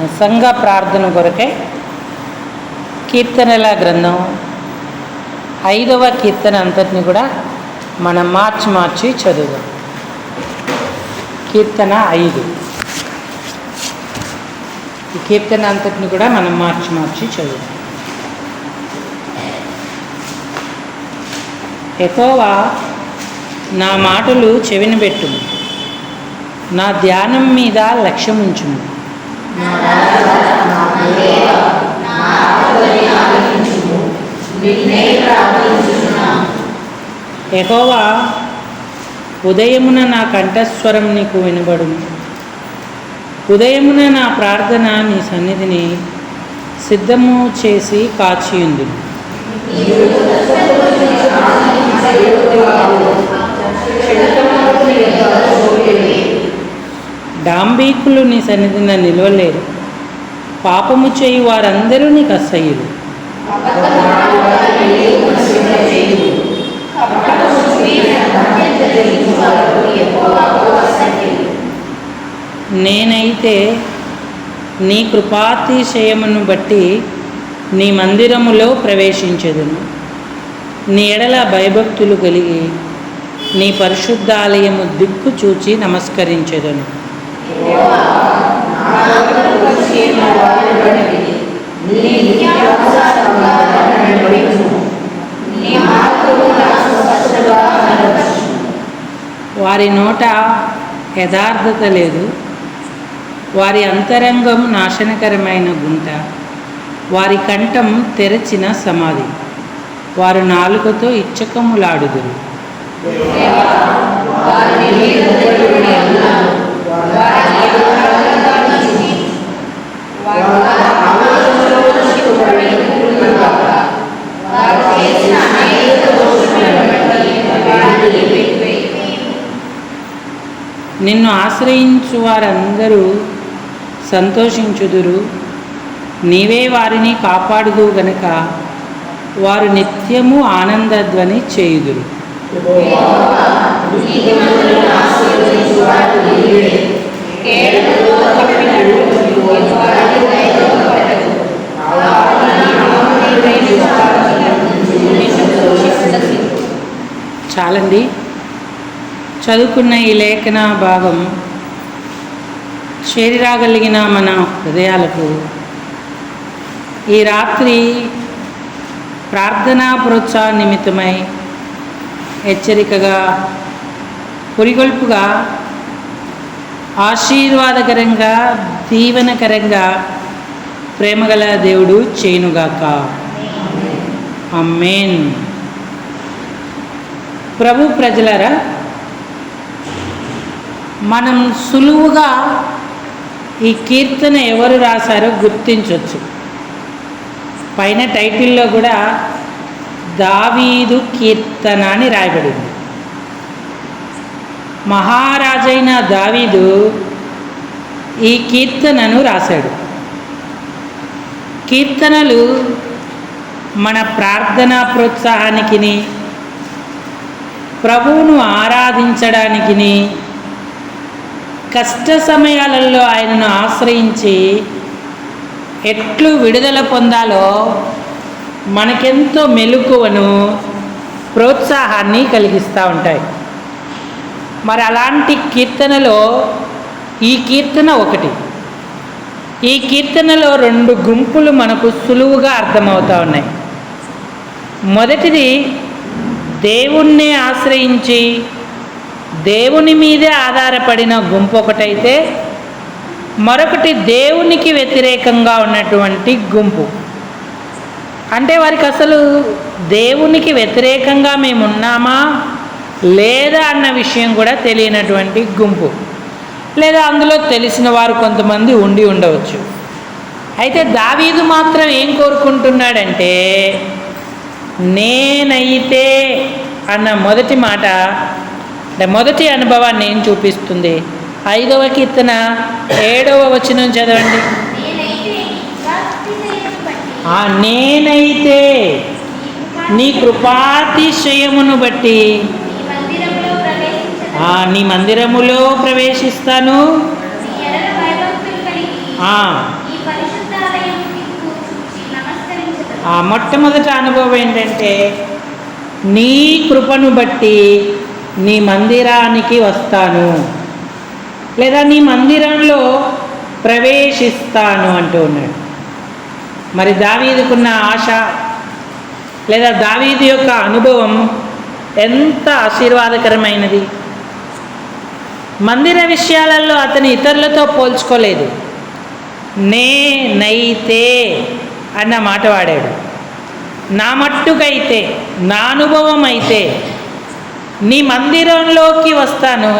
సంఘ ప్రార్థన కొరకై కీర్తనల గ్రంథం ఐదవ కీర్తన అంతటిని కూడా మనం మార్చి మార్చి చదువుదాం. కీర్తన ఐదు. ఈ కీర్తన అంతటిని కూడా మనం మార్చి మార్చి చదువుదాం. ఎకోవా నా మాటలు చెవిని పెట్టుము. నా ధ్యానం మీద లక్ష్యం ఉంచుము ఎహోవా ఉదయమున నా కంఠస్వరం నీకు వినబడు ఉదయమున నా ప్రార్థన నీ సన్నిధిని సిద్ధము చేసి కాచియుంది డాంబీకులు నీ సన్నిధిన నిలవలేరు. పాపము చేయి వారందరూ నీకు అసహ్యులు. నేనైతే నీ కృపాతిశయమును బట్టి నీ మందిరములో ప్రవేశించదును. నీ ఎడల భయభక్తులు కలిగి నీ పరిశుద్ధాలయము దిక్కు చూచి నమస్కరించదును. వారి నోట యథార్థత లేదు. వారి అంతరంగం నాశనకరమైన గుంట. వారి కంఠం తెరచిన సమాధి. వారు నాలుకతో ఇచ్చకములాడుదురు. నిన్ను ఆశ్రయించు వారందరూ సంతోషించుదురు. నీవే వారిని కాపాడుదు గనక వారు నిత్యము ఆనందధ్వని చేయుదురు. చాలండి. చదువుకున్న ఈ లేఖన భాగం చేరిరాగలిగిన మన హృదయాలకు ఈ రాత్రి ప్రార్థనా ప్రోత్సాహ నిమిత్తమై హెచ్చరికగా పొడిగొల్పుగా ఆశీర్వాదకరంగా దీవనకరంగా ప్రేమగల దేవుడు చేయునుగాక. అమ్మేన్ ప్రభు ప్రజలరా మనం సులువుగా ఈ కీర్తన ఎవరు రాశారో గుర్తించవచ్చు పైన టైటిల్లో కూడా దావీదు కీర్తన అని రాయబడింది. మహారాజైన దావీదు ఈ కీర్తనను రాశాడు. కీర్తనలు మన ప్రార్థనా ప్రోత్సాహానికిని ప్రభువును ఆరాధించడానికిని కష్ట సమయాలలో ఆయనను ఆశ్రయించి ఎట్లు విడుదల పొందాలో మనకెంతో మెలకువను ప్రోత్సాహాన్ని కలిగిస్తూ ఉంటాయి. మరి అలాంటి కీర్తనలో ఈ కీర్తన ఒకటి. ఈ కీర్తనలో రెండు గుంపులు మనకు సులువుగా అర్థమవుతూ ఉన్నాయి. మొదటిది దేవుణ్ణి ఆశ్రయించి దేవుని మీదే ఆధారపడిన గుంపు ఒకటైతే మరొకటి దేవునికి వ్యతిరేకంగా ఉన్నటువంటి గుంపు. అంటే వారికి అసలు దేవునికి వ్యతిరేకంగా మేము ఉన్నామా లేదా అన్న విషయం కూడా తెలియనటువంటి గుంపు. లేదా అందులో తెలిసిన వారు కొంతమంది ఉండి ఉండవచ్చు. అయితే దావీదు మాత్రం ఏం కోరుకుంటున్నాడంటే నేనైతే అన్న మొదటి మాట అంటే మొదటి అనుభవాన్ని ఏం చూపిస్తుంది? ఐదవ కీర్తన ఏడవ వచనం చదవండి. నేనైతే నీ కృపాతిశయమును బట్టి నీ మందిరములో ప్రవేశిస్తాను. మొట్టమొదటి అనుభవం ఏంటంటే నీ కృపను బట్టి నీ మందిరానికి వస్తాను. లేదా నీ మందిరంలో ప్రవేశిస్తాను అంటూ ఉన్నాడు. మరి దావీదుకున్న ఆశ లేదా దావీదు యొక్క అనుభవం ఎంత ఆశీర్వాదకరమైనది? మందిర విషయాలలో అతని ఇతరులతో పోల్చుకోలేదు. నేనైతే అన్న మాట వాడాడు. నా మట్టుకైతే నా అనుభవం అయితే నీ మందిరంలోకి వస్తాను.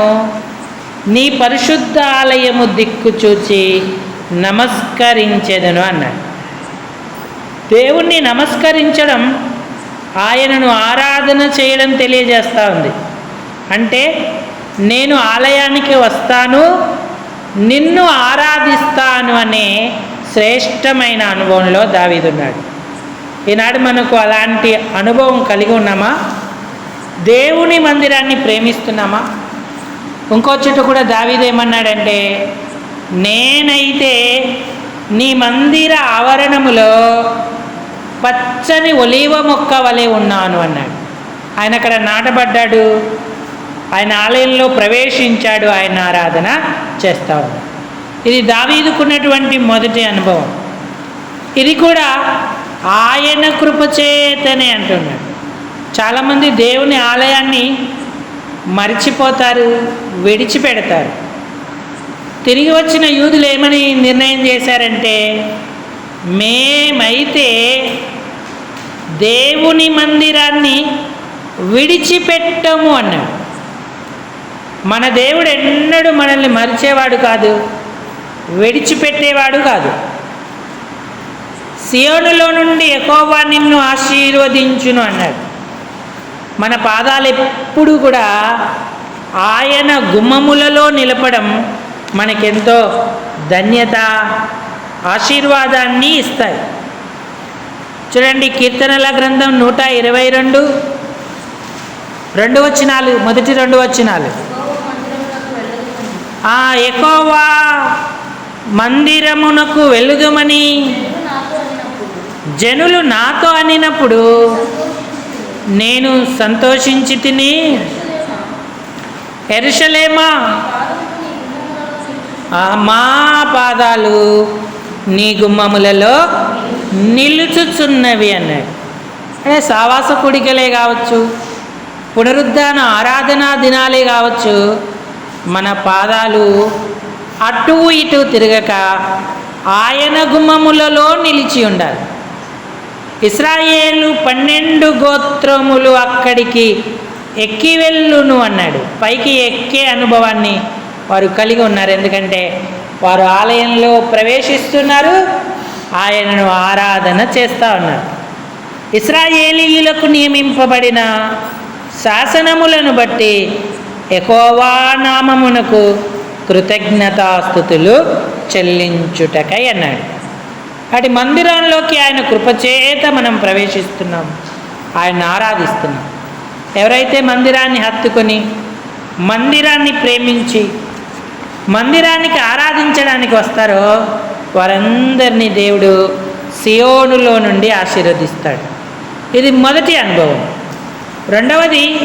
నీ పరిశుద్ధ ఆలయము దిక్కు చూచి నమస్కరించెదను అన్నాడు. దేవుణ్ణి నమస్కరించడం ఆయనను ఆరాధన చేయడం తెలియజేస్తూ ఉంది. అంటే నేను ఆలయానికి వస్తాను నిన్ను ఆరాధిస్తాను అనే శ్రేష్టమైన అనుభవంలో దావీదున్నాడు ఈనాడు మనకు అలాంటి అనుభవం కలిగి ఉన్నామా? దేవుని మందిరాన్ని ప్రేమిస్తున్నామా? ఇంకో చెట్టు కూడా దావీదేమన్నాడంటే నేనైతే నీ మందిర ఆవరణములో పచ్చని ఒలీవ మొక్క వలె ఉన్నాను అన్నాడు. ఆయన అక్కడ నాటబడ్డాడు. ఆయన ఆలయంలో ప్రవేశించాడు ఆయన ఆరాధన చేస్తా ఉన్నాడు ఇది దావీదుకున్నటువంటి మొదటి అనుభవం. ఇది కూడా ఆయన కృపచేతనే అంటున్నాడు. చాలామంది దేవుని ఆలయాన్ని మరిచిపోతారు విడిచిపెడతారు. తిరిగి వచ్చిన యూదులు ఏమని నిర్ణయం చేశారంటే మేమైతే దేవుని మందిరాన్ని విడిచిపెట్టము అన్నాడు. మన దేవుడు ఎన్నడూ మనల్ని మరిచేవాడు కాదు విడిచిపెట్టేవాడు కాదు. సియోనులో నుండి ఎకోవా నిన్ను ఆశీర్వదించును అన్నాడు. మన పాదాలు ఎప్పుడు కూడా ఆయన గుమ్మములలో నిలపడం మనకెంతో ధన్యత ఆశీర్వాదాన్ని ఇస్తాయి. చూడండి కీర్తనల గ్రంథం నూట ఇరవై రెండు రెండు వచ్చినాలు మొదటి రెండు వచ్చినాలు ఆ ఎకోవా మందిరమునకు వెలుగమని? జనులు నాతో అనినప్పుడు నేను సంతోషించి తిని ఎరుషలేమా? మా పాదాలు నీ గుమ్మములలో నిలుచుచున్నవి అన్నాడు. అంటే సావాస కుడికలే కావచ్చు పునరుద్ధాన ఆరాధనా దినాలే కావచ్చు మన పాదాలు అటు ఇటు తిరగక ఆయన గుమ్మములలో నిలిచి ఉండాలి. ఇస్రాయేలు పన్నెండు గోత్రములు అక్కడికి ఎక్కి వెళ్ళును అన్నాడు. పైకి ఎక్కే అనుభవాన్ని వారు కలిగి ఉన్నారు. ఎందుకంటే వారు ఆలయంలో ప్రవేశిస్తున్నారు. ఆయనను ఆరాధన చేస్తూ ఉన్నారు. ఇస్రాయేలీయులకు నియమింపబడిన శాసనములను బట్టి ఎకోవా నామమునకు కృతజ్ఞతాస్థుతులు చెల్లించుటకై అన్నాడు. అటు మందిరంలోకి ఆయన కృపచేత మనం ప్రవేశిస్తున్నాం. ఆయన ఆరాధిస్తున్నాం. ఎవరైతే మందిరాన్ని హత్తుకొని మందిరాన్ని ప్రేమించి మందిరానికి ఆరాధించడానికి వస్తారో వారందరినీ దేవుడు సియోనులో నుండి ఆశీర్వదిస్తాడు. ఇది మొదటి అనుభవం. రెండవది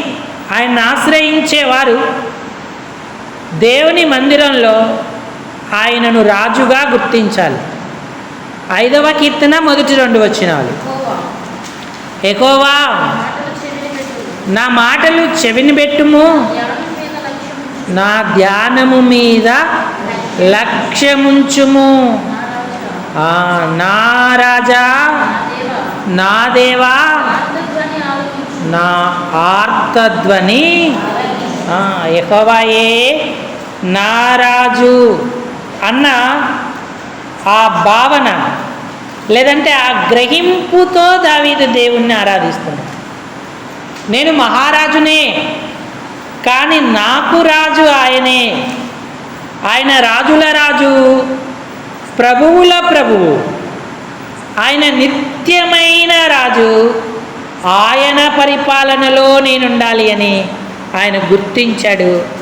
ఆయన ఆశ్రయించేవారు దేవుని మందిరంలో ఆయనను రాజుగా గుర్తించాలి. ఐదవ కీర్తన మొదటి రెండు వచ్చినాలు ఎకోవా నా మాటలు చెవిని పెట్టుము. నా ధ్యానము మీద లక్ష్యముంచుము. నా రాజా నా దేవా, నా ఆర్తధ్వని ఎహోవాయే నారాజు అన్న ఆ భావన లేదంటే ఆ గ్రహింపుతో దావీదు దేవుణ్ణి ఆరాధిస్తున్నాడు. నేను మహారాజునే కానీ నాకు రాజు ఆయనే. ఆయన రాజుల రాజు ప్రభువుల ప్రభువు. ఆయన నిత్యమైన రాజు ఆయన పరిపాలనలో నేనుండాలి అని ఆయన గుర్తించాడు.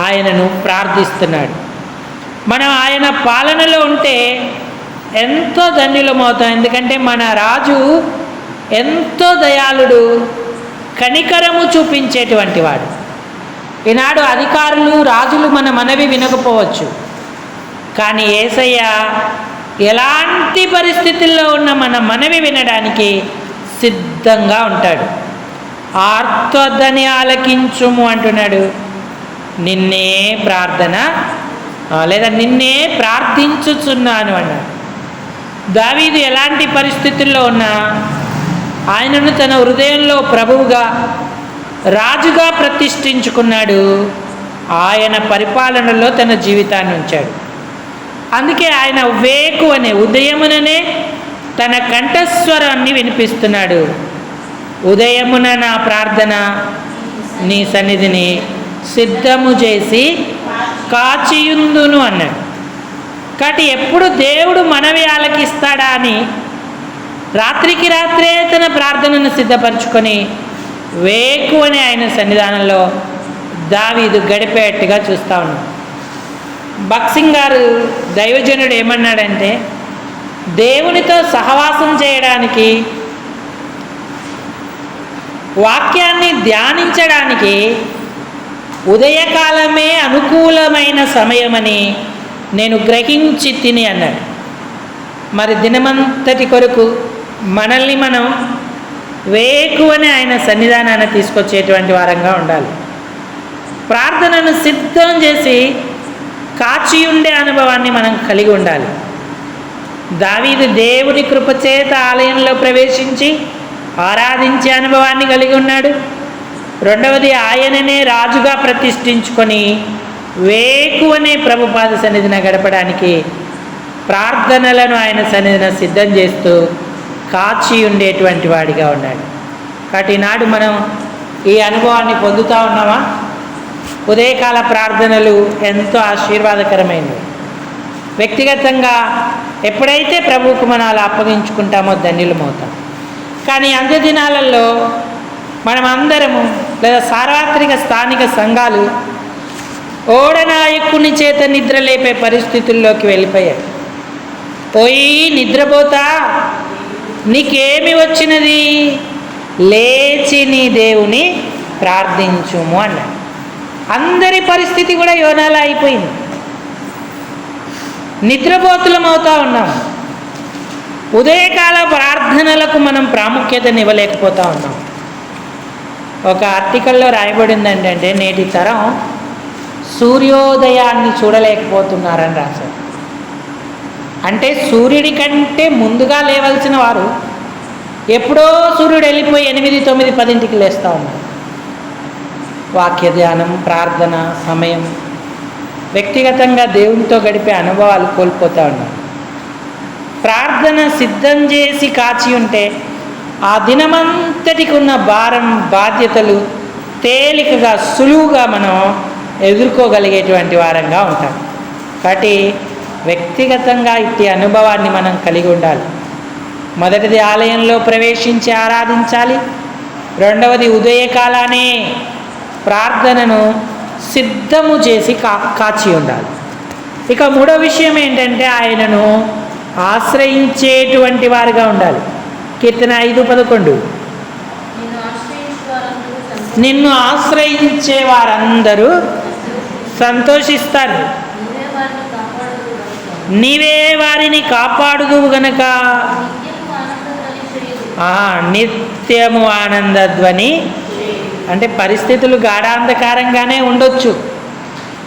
ఆయనను ప్రార్థిస్తున్నాడు. మనం ఆయన పాలనలో ఉంటే ఎంతో ధన్యులమవుతాం. ఎందుకంటే మన రాజు ఎంతో దయాళుడు కనికరము చూపించేటువంటి వాడు. ఈనాడు అధికారులు రాజులు మన మనవి వినకపోవచ్చు. కానీ ఏసయ్య ఎలాంటి పరిస్థితుల్లో ఉన్న మన మనవి వినడానికి సిద్ధంగా ఉంటాడు. ఆర్తోద్దని ఆలకించుము అంటున్నాడు. నిన్నే ప్రార్థన లేదా నిన్నే ప్రార్థించుచున్నాను అన్నాడు. దావీదు ఎలాంటి పరిస్థితుల్లో ఉన్నా ఆయనను తన హృదయంలో ప్రభువుగా రాజుగా ప్రతిష్ఠించుకున్నాడు. ఆయన పరిపాలనలో తన జీవితాన్ని ఉంచాడు. అందుకే ఆయన వేకు అనే ఉదయముననే తన కంఠస్వరాన్ని వినిపిస్తున్నాడు. ఉదయమున నా ప్రార్థన నీ సన్నిధిని సిద్ధము చేసి కాచియుందును అన్నాడు. కాబట్టి ఎప్పుడు దేవుడు మనవి ఆలకిస్తాడా అని రాత్రికి రాత్రే తన ప్రార్థనను సిద్ధపరచుకొని వేకువని ఆయన సన్నిధానంలో దావీదు గడిపేట్టుగా చూస్తా ఉన్నాం బక్సింగ్ గారు దైవజనుడు ఏమన్నాడంటే దేవునితో సహవాసం చేయడానికి వాక్యాన్ని ధ్యానించడానికి ఉదయకాలమే అనుకూలమైన సమయమని నేను గ్రహించి తిని అన్నాడు. మరి దినమంతటి కొరకు మనల్ని మనం వేకువని ఆయన సన్నిధానాన్ని తీసుకొచ్చేటువంటి వారంగా ఉండాలి. ప్రార్థనను సిద్ధం చేసి కాచియుండే అనుభవాన్ని మనం కలిగి ఉండాలి. దావీదు దేవుని కృపచేత ఆలయంలో ప్రవేశించి ఆరాధించే అనుభవాన్ని కలిగి ఉన్నాడు. రెండవది ఆయననే రాజుగా ప్రతిష్ఠించుకొని వేకువనే ప్రభుపాద సన్నిధిన గడపడానికి ప్రార్థనలను ఆయన సన్నిధిన సిద్ధం చేస్తూ కాచి ఉండేటువంటి వాడిగా ఉన్నాడు. కాబట్టి ఈనాడు మనం ఈ అనుభవాన్ని పొందుతూ ఉన్నామా? ఉదయకాల ప్రార్థనలు ఎంతో ఆశీర్వాదకరమైనవి. వ్యక్తిగతంగా ఎప్పుడైతే ప్రభువుకు మనం అలా అప్పగించుకుంటామో ధన్యులమవుతాం కానీ అంత్య దినాలలో మనం అందరము లేదా సార్వత్రిక స్థానిక సంఘాలు ఓడనాయకుని చేత నిద్ర లేపే పరిస్థితుల్లోకి వెళ్ళిపోయాయి. పోయి నిద్రపోతా నీకేమి వచ్చినది? లేచి నీ దేవుని ప్రార్థించుము అన్నాడు. అందరి పరిస్థితి కూడా యోనాలా అయిపోయింది. నిద్రపోతులం అవుతా ఉన్నాం. ఉదయకాల ప్రార్థనలకు మనం ప్రాముఖ్యతను ఇవ్వలేకపోతూ ఉన్నాం. ఒక ఆర్టికల్లో రాయబడింది ఏంటంటే నేటి తరం సూర్యోదయాన్ని చూడలేకపోతున్నారని రాశారు. అంటే సూర్యుడి కంటే ముందుగా లేవలసిన వారు ఎప్పుడో సూర్యుడు వెళ్ళిపోయి ఎనిమిది తొమ్మిది పదింటికి లేస్తూ ఉన్నారు. వాక్య ధ్యానం ప్రార్థన సమయం వ్యక్తిగతంగా దేవునితో గడిపే అనుభవాలు కోల్పోతూ ఉన్నాం. ప్రార్థన సిద్ధం చేసి కాచి ఉంటే ఆ దినమంతటికి ఉన్న భారం బాధ్యతలు తేలికగా సులువుగా మనం ఎదుర్కోగలిగేటువంటి వారంగా ఉంటాం. కాబట్టి వ్యక్తిగతంగా ఇట్టి అనుభవాన్ని మనం కలిగి ఉండాలి. మొదటిది ఆలయంలో ప్రవేశించి ఆరాధించాలి. రెండవది ఉదయకాలానే ప్రార్థనను సిద్ధము చేసి కా కాచి ఉండాలి. ఇక మూడో విషయం ఏంటంటే ఆయనను ఆశ్రయించేటువంటి వారుగా ఉండాలి. కీర్తన ఐదు పదకొండు. నిన్ను సంతోషిస్తారు. ఆశ్రయించే వారందరూ సంతోషిస్తారు. వారిని కాపాడుతూ నీవే వారిని కాపాడుదు గనక. నిత్యము ఆనంద ధ్వని నిత్యము ఆనందధ్వని అంటే పరిస్థితులు గాఢాంధకారంగానే ఉండొచ్చు.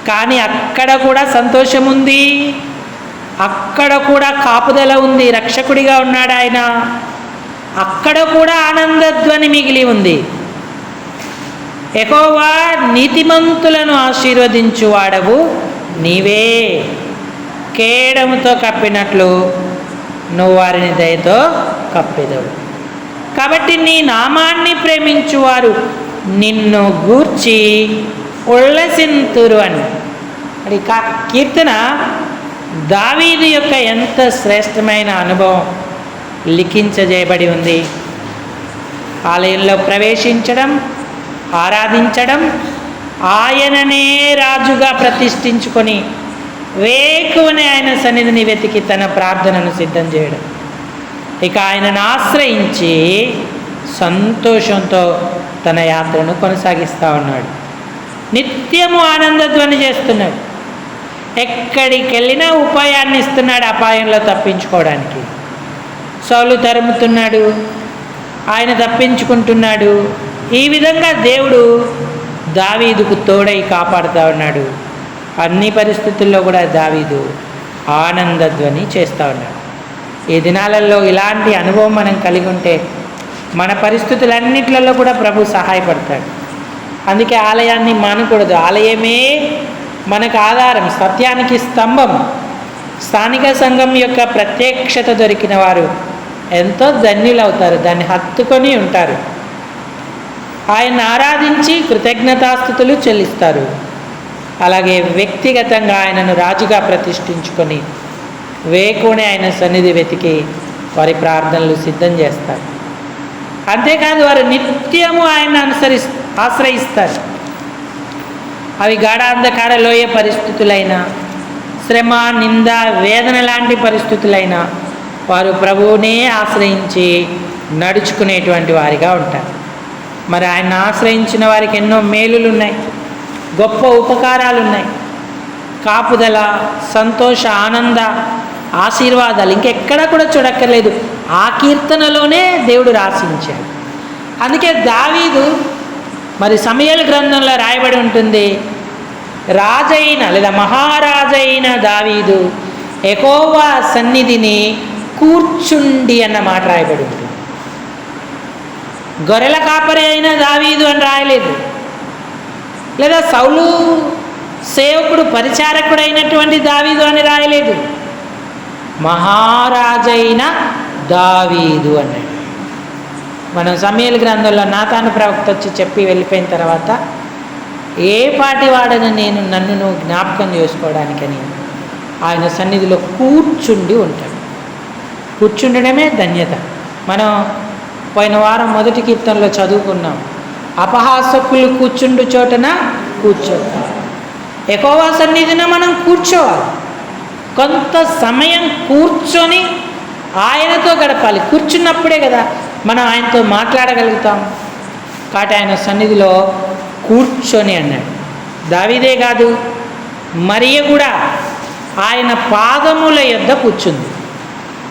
కానీ అక్కడ కూడా సంతోషం ఉంది అక్కడ కూడా కాపుదల ఉంది. రక్షకుడిగా ఉన్నాడు ఆయన. అక్కడ కూడా ఆనందధ్వని మిగిలి ఉంది. ఎకోవా నీతిమంతులను ఆశీర్వదించు వాడవు నీవే. కేడముతో కప్పినట్లు నువ్వు వారిని దయతో కప్పెదవు. కాబట్టి నీ నామాన్ని ప్రేమించువారు నిన్ను గూర్చి ఉళ్ళసింతురు అని. అది కా- కీర్తన దావీదు యొక్క ఎంత శ్రేష్టమైన అనుభవం లిఖించజేయబడి ఉంది. ఆలయంలో ప్రవేశించడం ఆరాధించడం ఆయననే రాజుగా ప్రతిష్ఠించుకొని వేకువనే ఆయన సన్నిధిని వెతికి తన ప్రార్థనను సిద్ధం చేయడం. ఇక ఆయనను ఆశ్రయించి సంతోషంతో తన యాత్రను కొనసాగిస్తూ ఉన్నాడు. నిత్యము ఆనందధ్వని చేస్తున్నాడు. ఎక్కడికి వెళ్ళినా ఉపాయాన్ని ఇస్తున్నాడు అపాయంలో తప్పించుకోవడానికి. సౌలు తరుముతున్నాడు. ఆయన తప్పించుకుంటున్నాడు. ఈ విధంగా దేవుడు దావీదుకు తోడై కాపాడుతూ ఉన్నాడు. అన్ని పరిస్థితుల్లో కూడా దావీదు ఆనందధ్వని చేస్తూ ఉన్నాడు. ఈ దినాలలో ఇలాంటి అనుభవం మనం కలిగి ఉంటే మన పరిస్థితులన్నిట్లలో కూడా ప్రభు సహాయపడతాడు. అందుకే ఆలయాన్ని మానకూడదు. ఆలయమే మనకు ఆధారం సత్యానికి స్తంభం. స్థానిక సంఘం యొక్క ప్రత్యక్షత దొరికిన వారు ఎంతో ధన్యులవుతారు దాన్ని హత్తుకొని ఉంటారు. ఆయన ఆరాధించి కృతజ్ఞతాస్థుతులు చెల్లిస్తారు. అలాగే వ్యక్తిగతంగా ఆయనను రాజుగా ప్రతిష్ఠించుకొని వేకునే ఆయన సన్నిధి వెతికి వారి ప్రార్థనలు సిద్ధం చేస్తారు. అంతేకాదు వారు నిత్యము ఆయన అనుసరి ఆశ్రయిస్తారు. అవి గాఢాంధకార లోయ పరిస్థితులైనా శ్రమ నింద వేదన లాంటి పరిస్థితులైనా వారు ప్రభువునే ఆశ్రయించి నడుచుకునేటువంటి వారిగా ఉంటారు. మరి ఆయన ఆశ్రయించిన వారికి ఎన్నో మేలులు ఉన్నాయి గొప్ప ఉపకారాలు ఉన్నాయి కాపుదల సంతోష ఆనంద ఆశీర్వాదాలు ఇంకెక్కడా కూడా చూడక్కర్లేదు. ఆ కీర్తనలోనే దేవుడు రాసించాడు. అందుకే దావీదు మరి సమయల గ్రంథంలో రాయబడి ఉంటుంది. రాజైన లేదా మహారాజైన దావీదు ఎకోవా సన్నిధిని కూర్చుండి అన్న మాట రాయబడి ఉంటుంది. గొర్రెల కాపరి అయిన దావీదు అని రాయలేదు. లేదా సౌలు సేవకుడు పరిచారకుడైనటువంటి దావీదు అని రాయలేదు. మహారాజైన దావీదు అన్నాడు. మనం సమయల గ్రంథంలో నాతాను ప్రవక్త వచ్చి చెప్పి వెళ్ళిపోయిన తర్వాత ఏ పాటి వాడని నేను నన్ను నువ్వు జ్ఞాపకం చేసుకోవడానికని ఆయన సన్నిధిలో కూర్చుండి ఉంటాడు. కూర్చుండడమే ధన్యత. మనం పోయిన వారం మొదటి కీర్తనలో చదువుకున్నాం అపహాసకులు కూర్చుండు చోటన కూర్చోవాలి. ఎక్కువ సన్నిధిన మనం కూర్చోవాలి. కొంత సమయం కూర్చొని ఆయనతో గడపాలి. కూర్చున్నప్పుడే కదా మనం ఆయనతో మాట్లాడగలుగుతాం. కాబట్టి ఆయన సన్నిధిలో కూర్చొని అన్నాడు. దావిదే కాదు మరియ కూడా ఆయన పాదముల యొద్ద కూర్చుంది.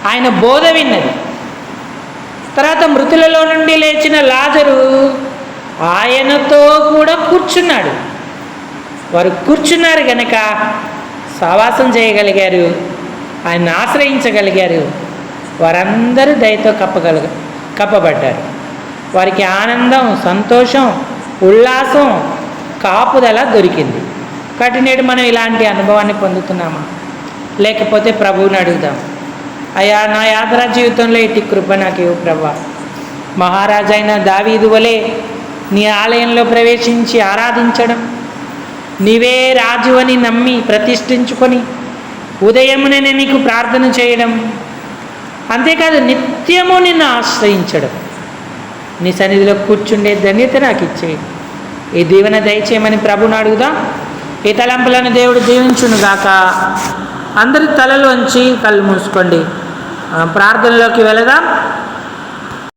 ఆయన బోధ విన్నది. తర్వాత మృతులలో నుండి లేచిన లాజరు ఆయనతో కూడా కూర్చున్నాడు. వారు కూర్చున్నారు కనుక సహవాసం చేయగలిగారు. ఆయన్ని ఆశ్రయించగలిగారు. వారందరూ దయతో కప్పగలగ కప్పబడ్డారు. వారికి ఆనందం సంతోషం ఉల్లాసం కాపుదల దొరికింది. కాబట్టి నేడు మనం ఇలాంటి అనుభవాన్ని పొందుతున్నామా? లేకపోతే ప్రభువుని అడుగుదాం. అయ్యా నా యాత్ర జీవితంలో ఇటు కృప నాకు ఇవ్వు ప్రభా మహారాజైన దావీదు వలె నీ ఆలయంలో ప్రవేశించి ఆరాధించడం నీవే రాజు అని నమ్మి ప్రతిష్ఠించుకొని ఉదయమునే నీకు ప్రార్థన చేయడం. అంతేకాదు నిత్యము నిన్ను ఆశ్రయించడం. నీ సన్నిధిలో కూర్చుండే ధన్యత నాకు ఇచ్చేయి ఈ దీవెన దయచేయమని ప్రభుని అడుగుదా. ఈ తలంపులను దేవుడు దీవించునుగాక. అందరి తలలోంచి కళ్ళు మూసుకోండి. ప్రార్థనలోకి వెళదాం.